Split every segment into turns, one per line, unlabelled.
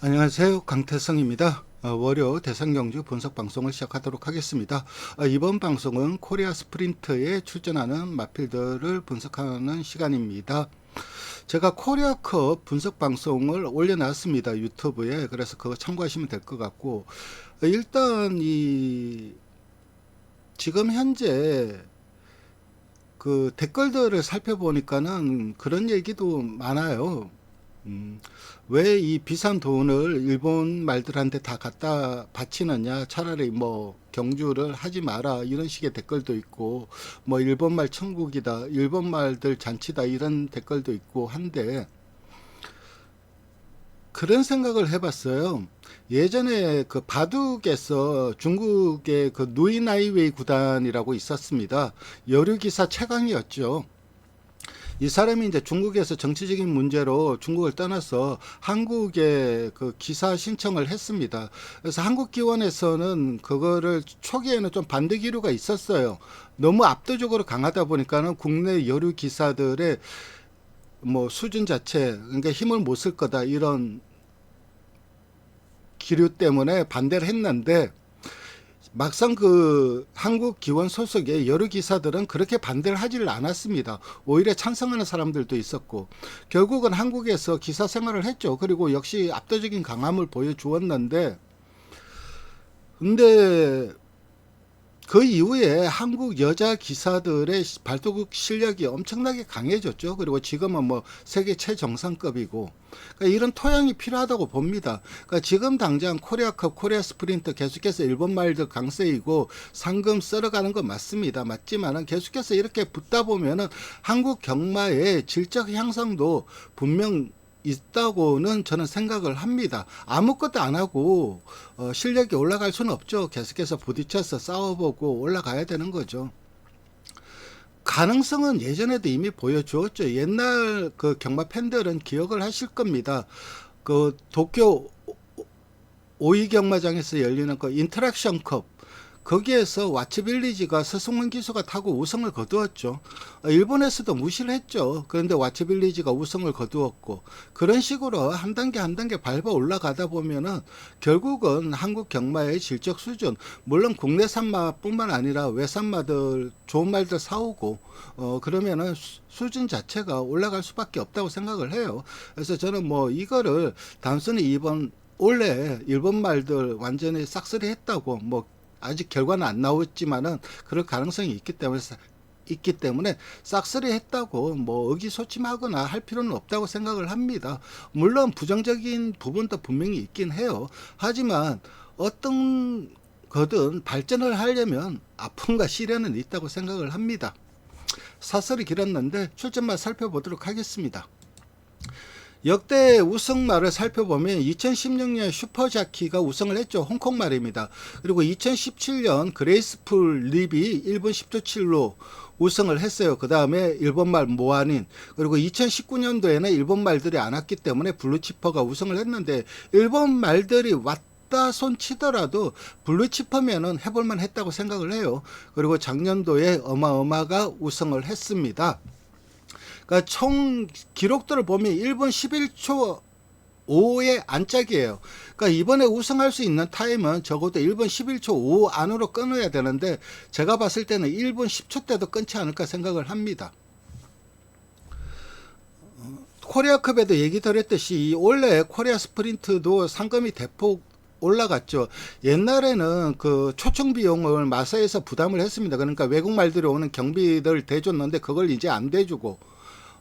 안녕하세요. 강태성입니다. 어, 월요 대상경주 분석 방송을 시작하도록 하겠습니다. 어, 이번 방송은 코리아 스프린트에 출전하는 마필들을 분석하는 시간입니다. 제가 코리아컵 분석 방송을 올려놨습니다. 유튜브에. 그래서 그거 참고하시면 될 것 같고, 어, 일단 이 지금 현재 그 댓글들을 살펴보니까는 그런 얘기도 많아요. 음, 왜 이 비싼 돈을 일본 말들한테 다 갖다 바치느냐? 차라리 뭐 경주를 하지 마라 이런 식의 댓글도 있고 뭐 일본 말 천국이다, 일본 말들 잔치다 이런 댓글도 있고 한데 그런 생각을 해봤어요. 예전에 그 바둑에서 중국의 그 누이나이웨이 구단이라고 있었습니다. 여류기사 최강이었죠. 이 사람이 이제 중국에서 정치적인 문제로 중국을 떠나서 한국에 그 기사 신청을 했습니다. 그래서 한국 기원에서는 그거를 초기에는 좀 반대 기류가 있었어요. 너무 압도적으로 강하다 보니까는 국내 여류 기사들의 뭐 수준 자체, 그러니까 힘을 못 쓸 거다 이런 기류 때문에 반대를 했는데 막상 그 한국 기원 소속의 여러 기사들은 그렇게 반대를 하지를 않았습니다. 오히려 찬성하는 사람들도 있었고 결국은 한국에서 기사 생활을 했죠. 그리고 역시 압도적인 강함을 보여주었는데 근데 그 이후에 한국 여자 기사들의 발도국 실력이 엄청나게 강해졌죠. 그리고 지금은 뭐 세계 최정상급이고 그러니까 이런 토양이 필요하다고 봅니다. 그러니까 지금 당장 코리아컵, 코리아 스프린트 계속해서 일본 말들 강세이고 상금 썰어가는 건 맞습니다. 맞지만은 계속해서 이렇게 붙다 보면은 한국 경마의 질적 향상도 분명 있다고는 저는 생각을 합니다. 아무것도 안 하고 어, 실력이 올라갈 수는 없죠. 계속해서 부딪혀서 싸워보고 올라가야 되는 거죠. 가능성은 예전에도 이미 보여주었죠. 옛날 그 경마 팬들은 기억을 하실 겁니다. 그 도쿄 오이 경마장에서 열리는 그 인터랙션 컵 거기에서 와츠빌리지가 서승원 기수가 타고 우승을 거두었죠. 어, 일본에서도 무시를 했죠. 그런데 와츠빌리지가 우승을 거두었고 그런 식으로 한 단계 한 단계 밟아 올라가다 보면은 결국은 한국 경마의 질적 수준 물론 국내 산마뿐만 아니라 외산마들 좋은 말들 사오고 어 그러면은 수- 수준 자체가 올라갈 수밖에 없다고 생각을 해요. 그래서 저는 뭐 이거를 단순히 이번 올해 일본 말들 완전히 싹쓸이 했다고 뭐 아직 결과는 안 나왔지만은 그럴 가능성이 있기 때문에 사- 있기 때문에 싹쓸이 했다고 뭐 의기소침하거나 할 필요는 없다고 생각을 합니다. 물론 부정적인 부분도 분명히 있긴 해요. 하지만 어떤 거든 발전을 하려면 아픔과 시련은 있다고 생각을 합니다. 사설이 길었는데 출전만 살펴보도록 하겠습니다. 역대 우승말을 살펴보면 2016년 슈퍼자키가 우승을 했죠. 홍콩 말입니다. 그리고 2017년 그레이스풀 립이 1분 10초 7로 우승을 했어요. 그 다음에 일본말 모아닌 그리고 2019년도에는 일본 말들이 안 왔기 때문에 블루치퍼가 우승을 했는데 일본 말들이 왔 다 손 치더라도 블루치퍼면은 해볼만 했다고 생각을 해요. 그리고 작년도에 어마어마가 우승을 했습니다. 그러니까 총 기록들을 보면 1분 11초 5의 안짝이에요. 그러니까 이번에 우승할 수 있는 타임은 적어도 1분 11초 5 안으로 끊어야 되는데 제가 봤을 때는 1분 10초 때도 끊지 않을까 생각을 합니다. 어, 코리아컵에도 얘기 드렸듯이 원래 코리아 스프린트도 상금이 대폭 올라갔죠. 옛날에는 그 초청 비용을 마사에서 부담을 했습니다. 그러니까 외국 말들이 오는 경비를 대줬는데 그걸 이제 안 대주고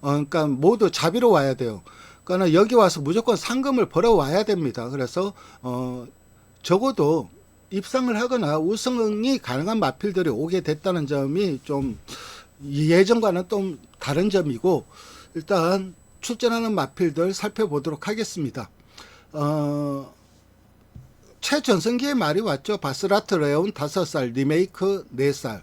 어, 그러니까 모두 자비로 와야 돼요. 그러니까 여기 와서 무조건 상금을 벌어 와야 됩니다. 그래서 어 적어도 입상을 하거나 우승이 가능한 마필들이 오게 됐다는 점이 좀 예전과는 좀 다른 점이고 일단 출전하는 마필들 살펴보도록 하겠습니다. 어 최전성기의 말이 왔죠. 바스라트 레온 5살, 리메이크 4살.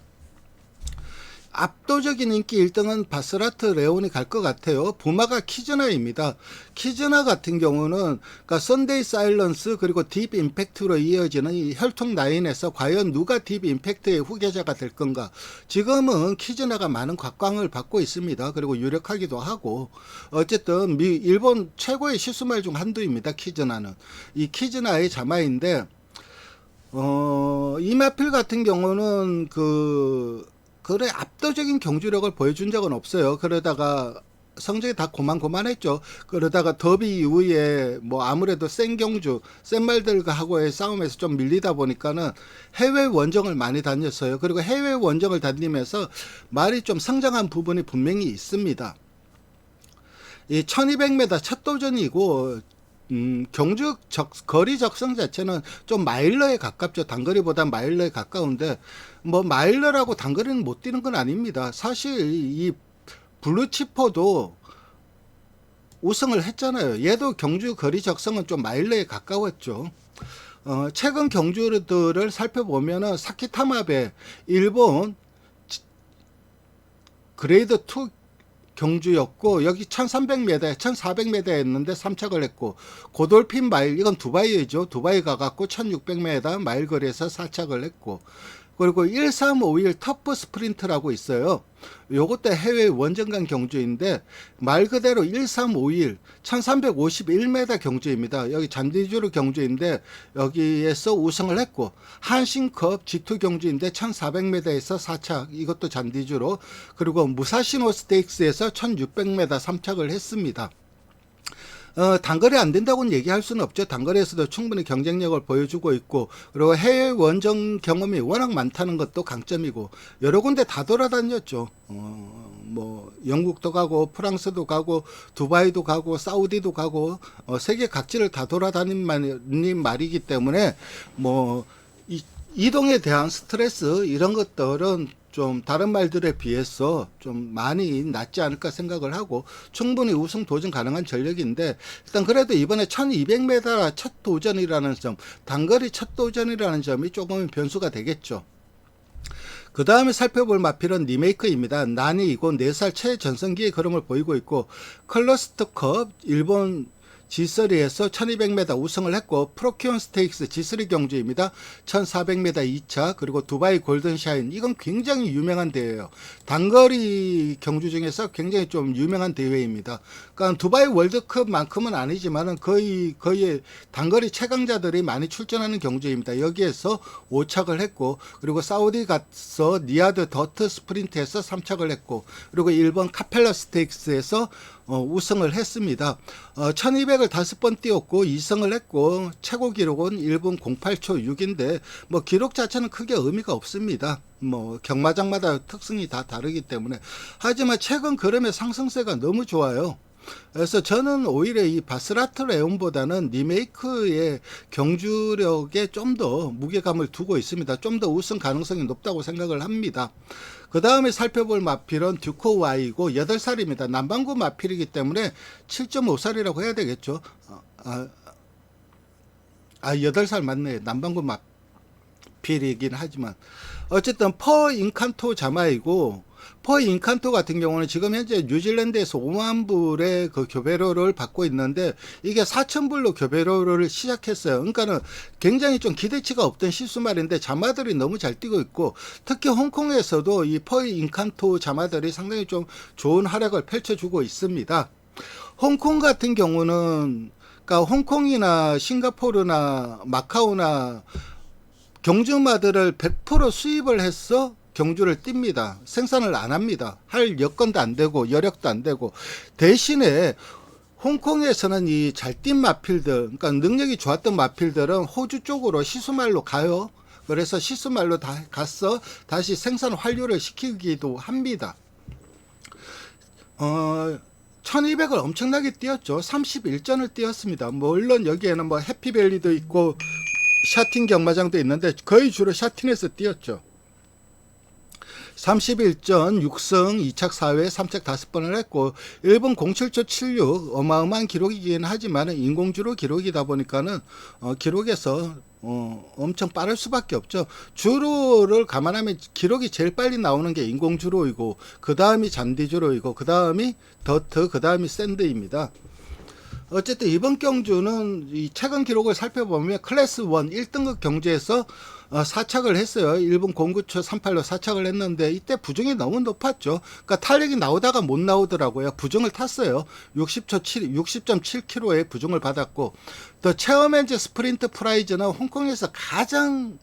압도적인 인기 1등은 바스라트 레온이 갈 것 같아요. 부마가 키즈나입니다. 키즈나 같은 경우는 그러니까 선데이 사일런스 그리고 딥 임팩트로 이어지는 이 혈통 라인에서 과연 누가 딥 임팩트의 후계자가 될 건가? 지금은 키즈나가 많은 각광을 받고 있습니다. 그리고 유력하기도 하고 어쨌든 미 일본 최고의 시수말 중 한두입니다. 키즈나는 이 키즈나의 자마인데 어, 이마필 같은 경우는 그, 그래, 압도적인 경주력을 보여준 적은 없어요. 그러다가 성적이 다 고만고만했죠. 그러다가 더비 이후에 뭐 아무래도 센 경주, 센 말들과 하고의 싸움에서 좀 밀리다 보니까는 해외 원정을 많이 다녔어요. 그리고 해외 원정을 다니면서 말이 좀 성장한 부분이 분명히 있습니다. 이 1200m 첫 도전이고 음, 경주 적, 거리 적성 자체는 좀 마일러에 가깝죠. 단거리보다 마일러에 가까운데, 뭐, 마일러라고 단거리는 못 뛰는 건 아닙니다. 사실, 이 블루치퍼도 우승을 했잖아요. 얘도 경주 거리 적성은 좀 마일러에 가까웠죠. 어, 최근 경주들을 살펴보면은 사키타마베, 일본, 그레이드 2 경주였고 여기 1300m, 1400m였는데 3착을 했고 고돌핀 마일 이건 두바이죠. 두바이 가갖고 1600m 마일 거리에서 4착을 했고 그리고 1351 터프 스프린트라고 있어요. 요것도 해외 원정간 경주인데 말 그대로 1351 1351m 경주입니다. 여기 잔디주로 경주인데 여기에서 우승을 했고 한신컵 G2 경주인데 1400m에서 4착 이것도 잔디주로 그리고 무사시노 스테이크스에서 1600m 3착을 했습니다. 어, 단거리 안 된다고는 얘기할 수는 없죠. 단거리에서도 충분히 경쟁력을 보여주고 있고, 그리고 해외 원정 경험이 워낙 많다는 것도 강점이고, 여러 군데 다 돌아다녔죠. 어, 뭐, 영국도 가고, 프랑스도 가고, 두바이도 가고, 사우디도 가고, 어, 세계 각지를 다 돌아다닌 말, 말이기 때문에, 뭐, 이, 이동에 대한 스트레스, 이런 것들은 좀 다른 말들에 비해서 좀 많이 낮지 않을까 생각을 하고 충분히 우승 도전 가능한 전력인데 일단 그래도 이번에 1200m 첫 도전이라는 점, 단거리 첫 도전이라는 점이 조금 변수가 되겠죠. 그 다음에 살펴볼 마필은 리메이크입니다. 난이이고 4살 최전성기의 걸음을 보이고 있고 클러스터컵 일본 G3에서 1200m 우승을 했고 프로키온 스테이크스 G3 경주입니다. 1400m 2차 그리고 두바이 골든샤인 이건 굉장히 유명한 대회예요. 단거리 경주 중에서 굉장히 좀 유명한 대회입니다. 그러니까 두바이 월드컵만큼은 아니지만은 거의 거의 단거리 최강자들이 많이 출전하는 경주입니다. 여기에서 5착을 했고 그리고 사우디 가서 니아드 더트 스프린트에서 3착을 했고 그리고 일본 카펠라 스테이크스에서 어, 우승을 했습니다. 어, 1200을 다섯 번 뛰었고 2승을 했고 최고 기록은 1분 08초 6인데 뭐 기록 자체는 크게 의미가 없습니다. 뭐 경마장마다 특성이 다 다르기 때문에 하지만 최근 걸음의 상승세가 너무 좋아요. 그래서 저는 오히려 이 바스라트 레온보다는 리메이크의 경주력에 좀 더 무게감을 두고 있습니다. 좀 더 우승 가능성이 높다고 생각을 합니다. 그 다음에 살펴볼 마필은 듀코 Y이고 8살입니다. 남반구 마필이기 때문에 7.5살이라고 해야 되겠죠. 아, 아, 아 8살 맞네. 남반구 마필이긴 하지만. 어쨌든 퍼 인칸토 자마이고 퍼 인칸토 같은 경우는 지금 현재 뉴질랜드에서 5만 불의 그 교배료를 받고 있는데 이게 4천 불로 교배료를 시작했어요. 그러니까는 굉장히 좀 기대치가 없던 실수말인데 자마들이 너무 잘 뛰고 있고 특히 홍콩에서도 이 퍼 인칸토 자마들이 상당히 좀 좋은 활약을 펼쳐주고 있습니다. 홍콩 같은 경우는 그러니까 홍콩이나 싱가포르나 마카오나 경주마들을 100% 수입을 해서 경주를 띱니다. 생산을 안 합니다. 할 여건도 안 되고 여력도 안 되고 대신에 홍콩에서는 이 잘 뛴 마필들, 그러니까 능력이 좋았던 마필들은 호주 쪽으로 시수말로 가요. 그래서 시수말로 다 갔어 다시 생산 완료를 시키기도 합니다. 어, 1200을 엄청나게 뛰었죠. 31전을 뛰었습니다. 물론 여기에는 뭐 해피밸리도 있고 샤틴 경마장도 있는데 거의 주로 샤틴에서 뛰었죠. 31전 6승 2착 4회 3착 5번을 했고 일본 07초 76 어마어마한 기록이긴 하지만 인공주로 기록이다 보니까는 어, 기록에서 어, 엄청 빠를 수밖에 없죠. 주로를 감안하면 기록이 제일 빨리 나오는 게 인공주로이고 그 다음이 잔디주로이고 그 다음이 더트 그 다음이 샌드입니다. 어쨌든 이번 경주는 이 최근 기록을 살펴보면 클래스 1 1등급 경주에서 어, 사착을 했어요. 일본 09초 38로 사착을 했는데 이때 부정이 너무 높았죠. 그러니까 탄력이 나오다가 못 나오더라고요. 부정을 탔어요. 60초 7, 60.7km의 부정을 받았고 또 체어맨즈 스프린트 프라이즈는 홍콩에서 가장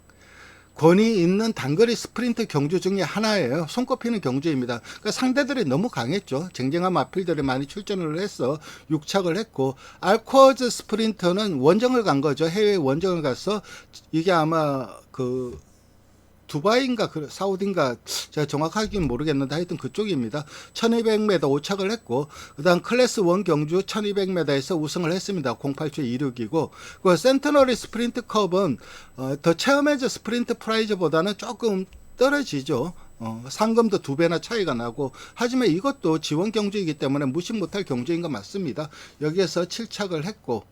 권위 있는 단거리 스프린트 경주 중에 하나예요. 손꼽히는 경주입니다. 그러니까 상대들이 너무 강했죠. 쟁쟁한 마필들이 많이 출전을 해서 6착을 했고 알코어즈 스프린터는 원정을 간 거죠. 해외 원정을 가서 이게 아마 그 두바이인가 그 사우디인가 제가 정확하게는 모르겠는데 하여튼 그쪽입니다. 1200m 5착을 했고 그다음 클래스 1 경주 1200m에서 우승을 했습니다. 08초 26이고 그 센트너리 스프린트 컵은 어, 더 체어맨즈 스프린트 프라이즈보다는 조금 떨어지죠. 어, 상금도 두 배나 차이가 나고 하지만 이것도 지원 경주이기 때문에 무시 못할 경주인 것 맞습니다. 여기에서 7착을 했고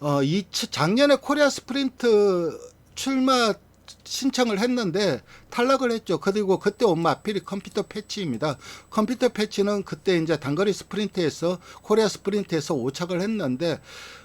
어, 이 치- 작년에 코리아 스프린트 출마 신청을 했는데 탈락을 했죠. 그리고 그때 온 마필이 컴퓨터 패치입니다. 컴퓨터 패치는 그때 이제 단거리 스프린트에서 코리아 스프린트에서 5착을 했는데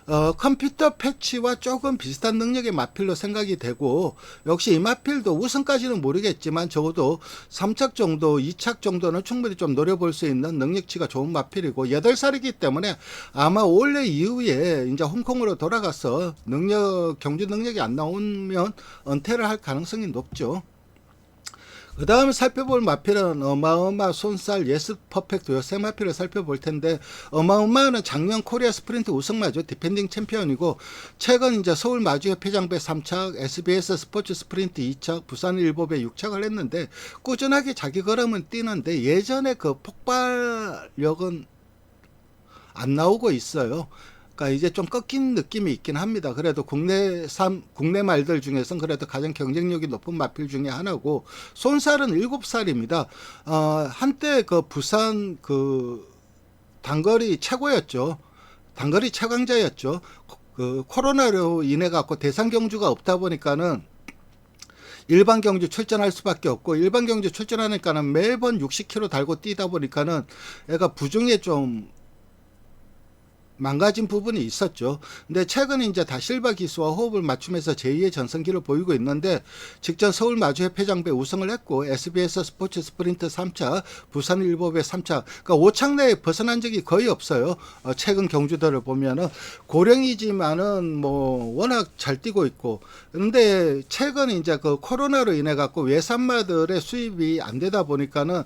어, 컴퓨터 패치와 조금 비슷한 능력의 마필로 생각이 되고 역시 이 마필도 우승까지는 모르겠지만 적어도 3착 정도, 2착 정도는 충분히 좀 노려볼 수 있는 능력치가 좋은 마필이고 8살이기 때문에 아마 올해 이후에 이제 홍콩으로 돌아가서 능력 경주 능력이 안 나오면 은퇴를 할 가능성이 높죠. 그 다음에 살펴볼 마필은 어마어마 손살 예스 퍼펙트 요 세 마필을 살펴볼 텐데 어마어마는 작년 코리아 스프린트 우승마죠 디펜딩 챔피언이고 최근 이제 서울 마주협회장배 3착 SBS 스포츠 스프린트 2착 부산 일보배 6착을 했는데 꾸준하게 자기 걸음은 뛰는데 예전에 그 폭발력은 안 나오고 있어요. 그러니까 이제 좀 꺾인 느낌이 있긴 합니다. 그래도 국내 삼 국내 말들 중에서는 그래도 가장 경쟁력이 높은 마필 중에 하나고 손살은 7살입니다. 어, 한때 그 부산 그 단거리 최고였죠. 단거리 최강자였죠. 그 코로나로 인해 갖고 대상 경주가 없다 보니까는 일반 경주 출전할 수밖에 없고 일반 경주 출전하니까는 매번 60km 달고 뛰다 보니까는 애가 부중에 좀 망가진 부분이 있었죠. 근데 최근 이제 다 실바 기수와 호흡을 맞추면서 제2의 전성기를 보이고 있는데 직전 서울 마주협회장배 우승을 했고 SBS 스포츠 스프린트 3차, 부산 일보배 3차, 그러니까 5창 내에 벗어난 적이 거의 없어요. 어, 최근 경주들을 보면은 고령이지만은 뭐 워낙 잘 뛰고 있고 근데 최근 이제 그 코로나로 인해 갖고 외산마들의 수입이 안 되다 보니까는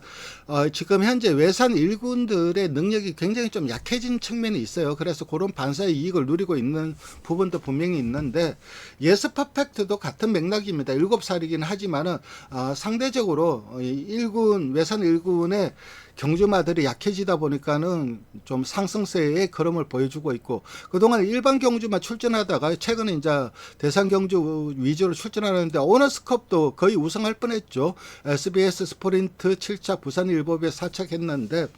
어, 지금 현재 외산 일군들의 능력이 굉장히 좀 약해진 측면이 있어요. 그래서 그런 반사의 이익을 누리고 있는 부분도 분명히 있는데 예스 퍼펙트도 같은 맥락입니다. 7살이긴 하지만은 어, 상대적으로 이 일군 외산 일군의 경주마들이 약해지다 보니까는 좀 상승세의 걸음을 보여주고 있고 그동안 일반 경주만 출전하다가 최근에 이제 대상 경주 위주로 출전하는데 오너스컵도 거의 우승할 뻔했죠. SBS 스프린트 7차 부산 일보배 4착 했는데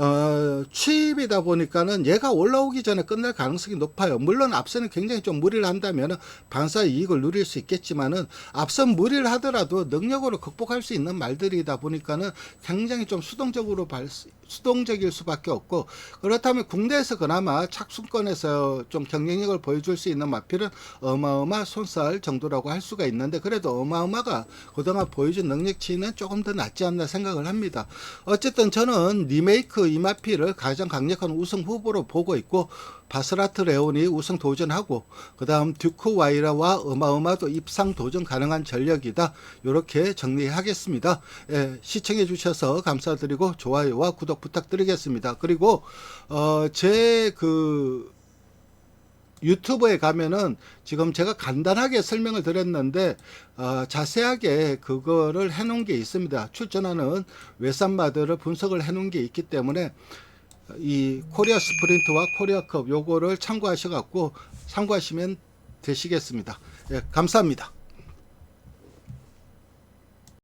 어, 취입이다 보니까는 얘가 올라오기 전에 끝날 가능성이 높아요. 물론 앞서는 굉장히 좀 무리를 한다면 반사 이익을 누릴 수 있겠지만은 앞선 무리를 하더라도 능력으로 극복할 수 있는 말들이다 보니까는 굉장히 좀 수동적으로 발, 수동적일 수밖에 없고 그렇다면 국내에서 그나마 착순권에서 좀 경쟁력을 보여줄 수 있는 마필은 어마어마 손살 정도라고 할 수가 있는데 그래도 어마어마가 그동안 보여준 능력치는 조금 더 낫지 않나 생각을 합니다. 어쨌든 저는 리메이크 이마피를 가장 강력한 우승 후보로 보고 있고 바스라트 레온이 우승 도전하고 그 다음 듀크 와이라와 어마어마도 입상 도전 가능한 전력이다. 이렇게 정리하겠습니다. 예, 시청해 주셔서 감사드리고 좋아요와 구독 부탁드리겠습니다. 그리고 어 제그 유튜브에 가면은 지금 제가 간단하게 설명을 드렸는데 어, 자세하게 그거를 해놓은 게 있습니다. 출전하는 외산마들을 분석을 해놓은 게 있기 때문에 이 코리아 스프린트와 코리아컵 요거를 참고하셔 갖고 참고하시면 되시겠습니다. 예, 감사합니다.